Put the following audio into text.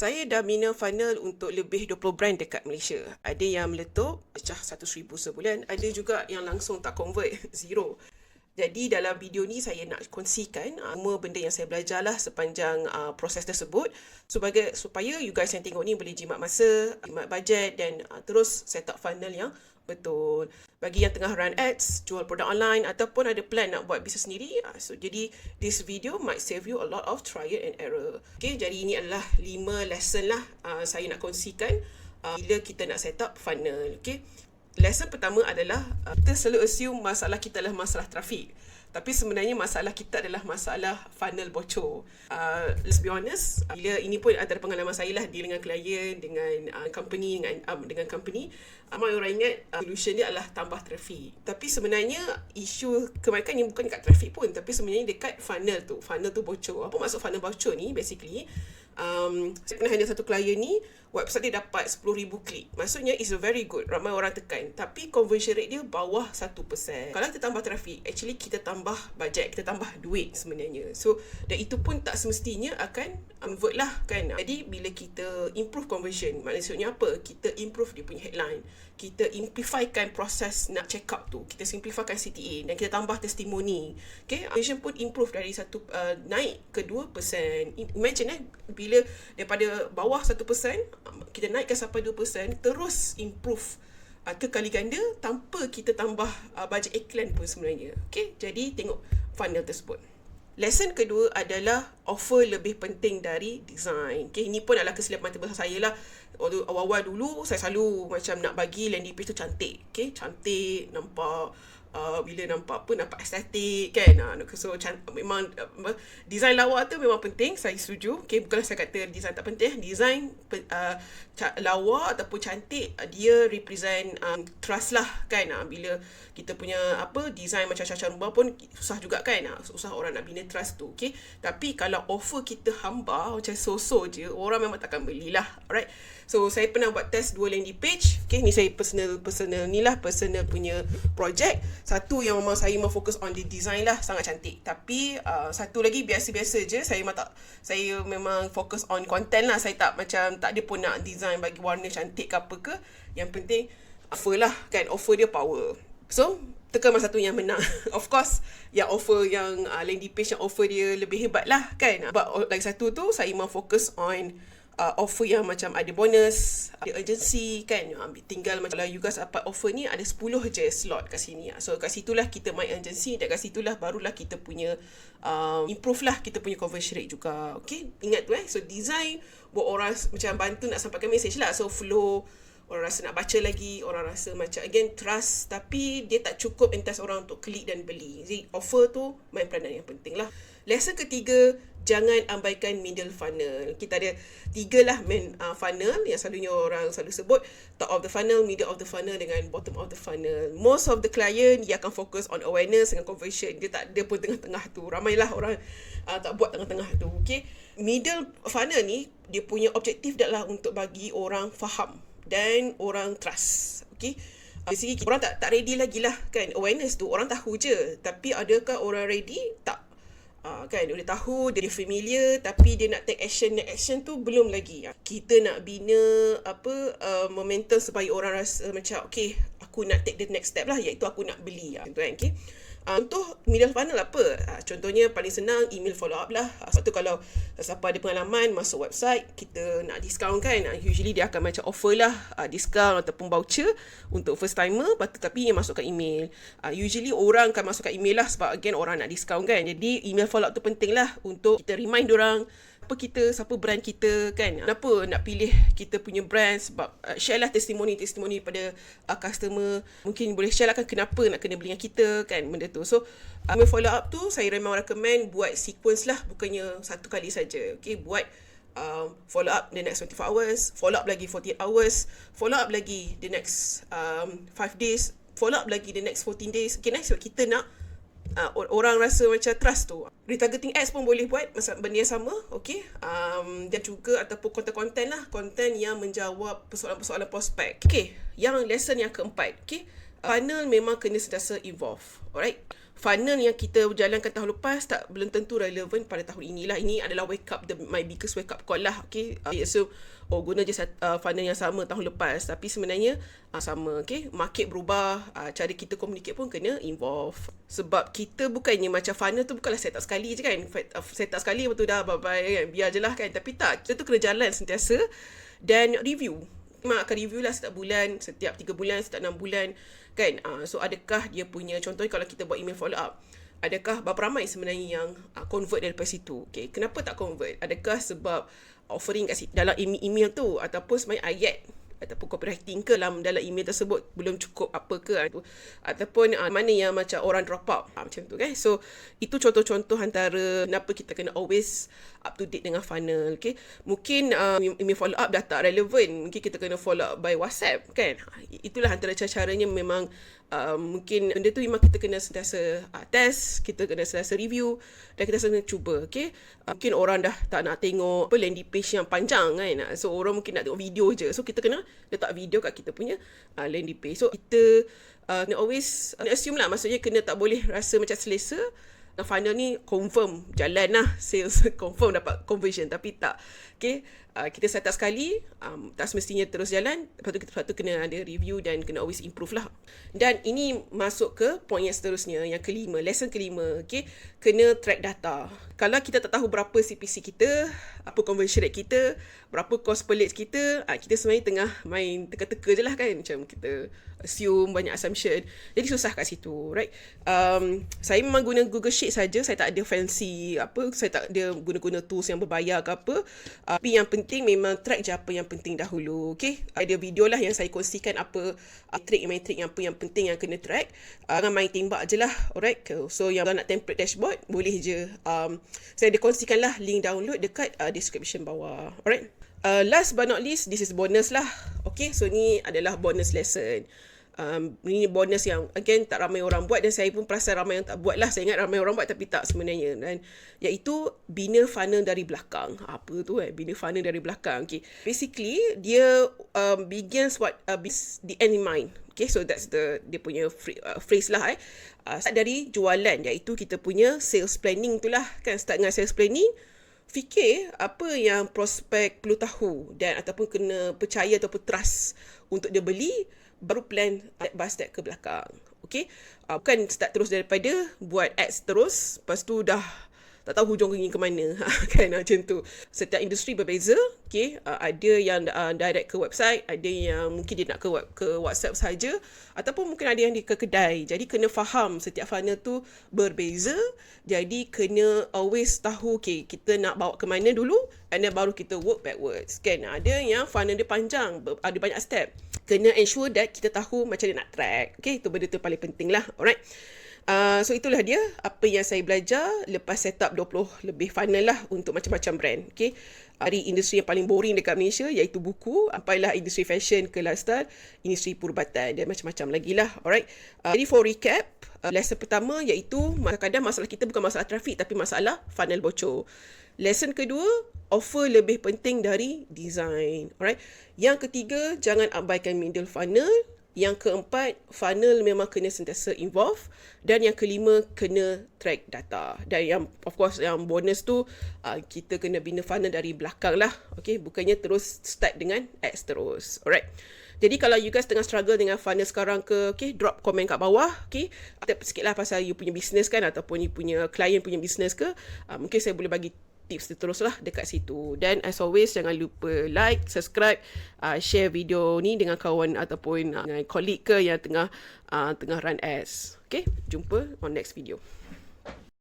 Saya dah bina funnel untuk lebih 20 brand dekat Malaysia. Ada yang meletup, pecah 100,000 sebulan. Ada juga yang langsung tak convert, zero. Jadi dalam video ni saya nak kongsikan uh, semua benda yang saya belajar lah sepanjang uh, proses tersebut sebagai supaya you guys yang tengok ni boleh jimat masa, jimat bajet dan uh, terus set up funnel yang betul. Bagi yang tengah run ads, jual produk online ataupun ada plan nak buat bisnes sendiri, uh, so jadi this video might save you a lot of trial and error. Okay, jadi ini adalah 5 lesson lah uh, saya nak kongsikan uh, bila kita nak set up funnel. Okay, lesson pertama adalah uh, kita selalu assume masalah kita adalah masalah trafik. Tapi sebenarnya masalah kita adalah masalah funnel bocor. Uh, let's be honest, bila ini pun antara pengalaman saya lah deal dengan klien, dengan uh, company, dengan um, dengan company. Ramai orang ingat uh, solution dia adalah tambah trafik. Tapi sebenarnya isu kebanyakan ni bukan dekat trafik pun. Tapi sebenarnya dekat funnel tu. Funnel tu bocor. Apa maksud funnel bocor ni? Basically, um, saya pernah hanya satu klien ni, website dia dapat 10,000 klik. Maksudnya is very good. Ramai orang tekan. Tapi conversion rate dia bawah 1%. Kalau kita tambah trafik, actually kita tambah budget, kita tambah duit sebenarnya. So, dan itu pun tak semestinya akan convert lah kan. Jadi, bila kita improve conversion, maksudnya apa? Kita improve dia punya headline. Kita amplifykan proses nak check up tu. Kita simplifykan CTA dan kita tambah testimoni. Okay, conversion pun improve dari satu uh, naik ke 2%. Imagine eh, bila daripada bawah 1%, kita naikkan sampai 2% terus improve uh, ke kali ganda tanpa kita tambah uh, bajet iklan pun sebenarnya. Okay, jadi tengok funnel tersebut. Lesson kedua adalah offer lebih penting dari design. Okay, ini pun adalah kesilapan terbesar saya lah. Awal-awal dulu, saya selalu macam nak bagi landing page tu cantik. Okay, cantik, nampak uh, bila nampak apa nampak estetik kan? Uh, so can, memang uh, design lawa tu memang penting saya setuju. Okay, bukanlah saya kata design tak penting. Design uh, lawa ataupun cantik uh, dia represent um, trust lah kan? Uh, bila kita punya apa design macam caca rumah pun susah juga kan? Uh, susah orang nak bina trust tu okay? tapi kalau offer kita hamba macam so-so je orang memang takkan belilah alright so saya pernah buat test dua landing page. Okay, ni saya personal personal ni lah personal punya project. Satu yang memang saya memang fokus on the design lah sangat cantik. Tapi uh, satu lagi biasa-biasa je saya memang tak saya memang fokus on content lah. Saya tak macam tak ada pun nak design bagi warna cantik ke apa ke. Yang penting offer lah kan offer dia power. So tekan masa satu yang menang of course yang offer yang uh, landing page yang offer dia lebih hebat lah kan. But lagi satu tu saya memang fokus on uh, offer yang macam ada bonus, ada urgency kan. Ambil tinggal macam kalau you guys dapat offer ni ada 10 je slot kat sini. So kat situlah kita main urgency dan kat situlah barulah kita punya uh, improve lah kita punya conversion rate juga. Okay, ingat tu eh. So design buat orang macam bantu nak sampaikan message lah. So flow orang rasa nak baca lagi, orang rasa macam again trust tapi dia tak cukup entice orang untuk klik dan beli. Jadi offer tu main peranan yang penting lah. Lesson ketiga, jangan abaikan middle funnel. Kita ada tiga lah main uh, funnel yang selalunya orang selalu sebut. Top of the funnel, middle of the funnel dengan bottom of the funnel. Most of the client dia akan fokus on awareness dengan conversion. Dia tak ada pun tengah-tengah tu. Ramailah orang uh, tak buat tengah-tengah tu. Okay. Middle funnel ni, dia punya objektif adalah untuk bagi orang faham dan orang trust. Okay. Dari segi orang tak tak ready lagi lah kan? Awareness tu orang tahu je. Tapi adakah orang ready? Tak. Uh, kan? Dia tahu dia familiar tapi dia nak take action. Next action tu belum lagi. Uh, kita nak bina apa uh, momentum supaya orang rasa macam okay aku nak take the next step lah iaitu aku nak beli. Uh, kan okay Uh, contoh middle funnel apa? Uh, contohnya paling senang email follow up lah. Uh, sebab tu kalau siapa ada pengalaman masuk website, kita nak discount kan. Uh, usually dia akan macam offer lah uh, discount ataupun voucher untuk first timer. Tapi yang masukkan email. Uh, usually orang akan masukkan email lah sebab again orang nak discount kan. Jadi email follow up tu penting lah untuk kita remind orang siapa kita, siapa brand kita kan. Kenapa nak pilih kita punya brand sebab uh, share lah testimoni-testimoni pada uh, customer. Mungkin boleh share lah kan kenapa nak kena beli dengan kita kan benda tu. So, uh, follow up tu saya memang recommend buat sequence lah bukannya satu kali saja. Okay, buat um, follow up the next 24 hours, follow up lagi 48 hours, follow up lagi the next um, 5 days, follow up lagi the next 14 days. Okay, next kita nak uh, orang rasa macam trust tu. Retargeting ads pun boleh buat masa benda yang sama, okey. Um, dan juga ataupun konten-konten lah, konten yang menjawab persoalan-persoalan prospek. Okey, yang lesson yang keempat, okey. Funnel memang kena sentiasa evolve. Alright? funnel yang kita jalankan tahun lepas tak belum tentu relevan pada tahun inilah. Ini adalah wake up the my biggest wake up call lah. Okay. Uh, so oh guna je uh, funnel yang sama tahun lepas tapi sebenarnya uh, sama. Okay. Market berubah, uh, cara kita communicate pun kena involve. Sebab kita bukannya macam funnel tu bukanlah set up sekali je kan. Set up sekali betul dah bye bye kan. Biar je lah kan. Tapi tak, kita tu kena jalan sentiasa dan review mak akan review lah setiap bulan, setiap 3 bulan, setiap 6 bulan kan. Uh, so adakah dia punya contohnya kalau kita buat email follow up, adakah berapa ramai sebenarnya yang uh, convert daripada situ? Okay, kenapa tak convert? Adakah sebab offering kat dalam email tu ataupun sebenarnya ayat ataupun copywriting ke dalam dalam email tersebut belum cukup apa ke ataupun uh, mana yang macam orang drop out uh, macam tu kan so itu contoh-contoh antara kenapa kita kena always up to date dengan funnel okay mungkin uh, email follow up dah tak relevan mungkin kita kena follow up by whatsapp kan itulah antara cara-caranya memang uh, mungkin benda tu memang kita kena sentiasa uh, test, kita kena sentiasa review dan kita sentiasa cuba, okay? Uh, mungkin orang dah tak nak tengok apa landing page yang panjang kan. So orang mungkin nak tengok video je. So kita kena letak video kat kita punya uh, landing page. So kita uh, kena always uh, assume lah. Maksudnya kena tak boleh rasa macam selesa. Dan final ni confirm jalan lah. Sales confirm dapat conversion tapi tak. Okay uh, kita set up sekali um, tak semestinya terus jalan lepas tu kita lepas tu kena ada review dan kena always improve lah. Dan ini masuk ke point yang seterusnya yang kelima lesson kelima okay? Kena track data. Kalau kita tak tahu berapa CPC kita apa conversion rate kita berapa cost per lead kita uh, kita sebenarnya tengah main teka-teka je lah kan? Macam kita assume banyak assumption. Jadi susah kat situ right? Um, saya memang guna Google Sheet saja. Saya tak ada fancy apa saya tak ada guna-guna tools yang berbayar ke apa. Uh, tapi yang penting memang track je apa yang penting dahulu okay ada video lah yang saya kongsikan apa uh, trick metrik yang apa yang penting yang kena track. Uh, jangan main tembak je lah alright? So yang nak template dashboard boleh je. Um, saya ada kongsikan lah link download dekat uh, description bawah alright? Uh, last but not least, this is bonus lah. Okay, so ni adalah bonus lesson um, ini bonus yang again tak ramai orang buat dan saya pun perasan ramai yang tak buat lah. Saya ingat ramai orang buat tapi tak sebenarnya. Dan iaitu bina funnel dari belakang. Apa tu eh? Bina funnel dari belakang. Okay. basically dia um, begins what uh, the end in mind okay so that's the dia punya free, uh, phrase lah eh. Uh, start dari jualan iaitu kita punya sales planning tu lah. Kan start dengan sales planning fikir apa yang prospek perlu tahu dan ataupun kena percaya ataupun trust untuk dia beli baru plan step by step ke belakang. Okay. Uh, bukan start terus daripada buat ads terus. Lepas tu dah tak tahu hujung ingin ke mana. kan macam tu. Setiap industri berbeza. Okay. Uh, ada yang uh, direct ke website. Ada yang mungkin dia nak ke, web, ke WhatsApp saja. Ataupun mungkin ada yang di ke kedai. Jadi kena faham setiap funnel tu berbeza. Jadi kena always tahu okay, kita nak bawa ke mana dulu. And then baru kita work backwards. Kan. Ada yang funnel dia panjang. Ada banyak step kena ensure that kita tahu macam mana nak track. Okay, itu benda tu paling penting lah. Alright. Uh, so itulah dia apa yang saya belajar lepas set up 20 lebih funnel lah untuk macam-macam brand. Okay. Dari industri yang paling boring dekat Malaysia iaitu buku, apalah industri fashion ke lifestyle, industri perubatan dan macam-macam lagi lah. Alright. Uh, jadi for recap, uh, lesson pertama iaitu kadang-kadang masalah kita bukan masalah trafik tapi masalah funnel bocor. Lesson kedua, offer lebih penting dari design. Alright. Yang ketiga, jangan abaikan middle funnel. Yang keempat, funnel memang kena sentiasa involve. Dan yang kelima, kena track data. Dan yang of course yang bonus tu, uh, kita kena bina funnel dari belakang lah. Okay, bukannya terus start dengan ads terus. Alright. Jadi kalau you guys tengah struggle dengan funnel sekarang ke, okay, drop komen kat bawah, okay. Tip sikit lah pasal you punya business kan, ataupun you punya client punya business ke. Uh, mungkin saya boleh bagi tips teruslah dekat situ. Dan as always, jangan lupa like, subscribe, uh, share video ni dengan kawan ataupun uh, dengan colleague ke yang tengah uh, tengah run ads. Okay, jumpa on next video.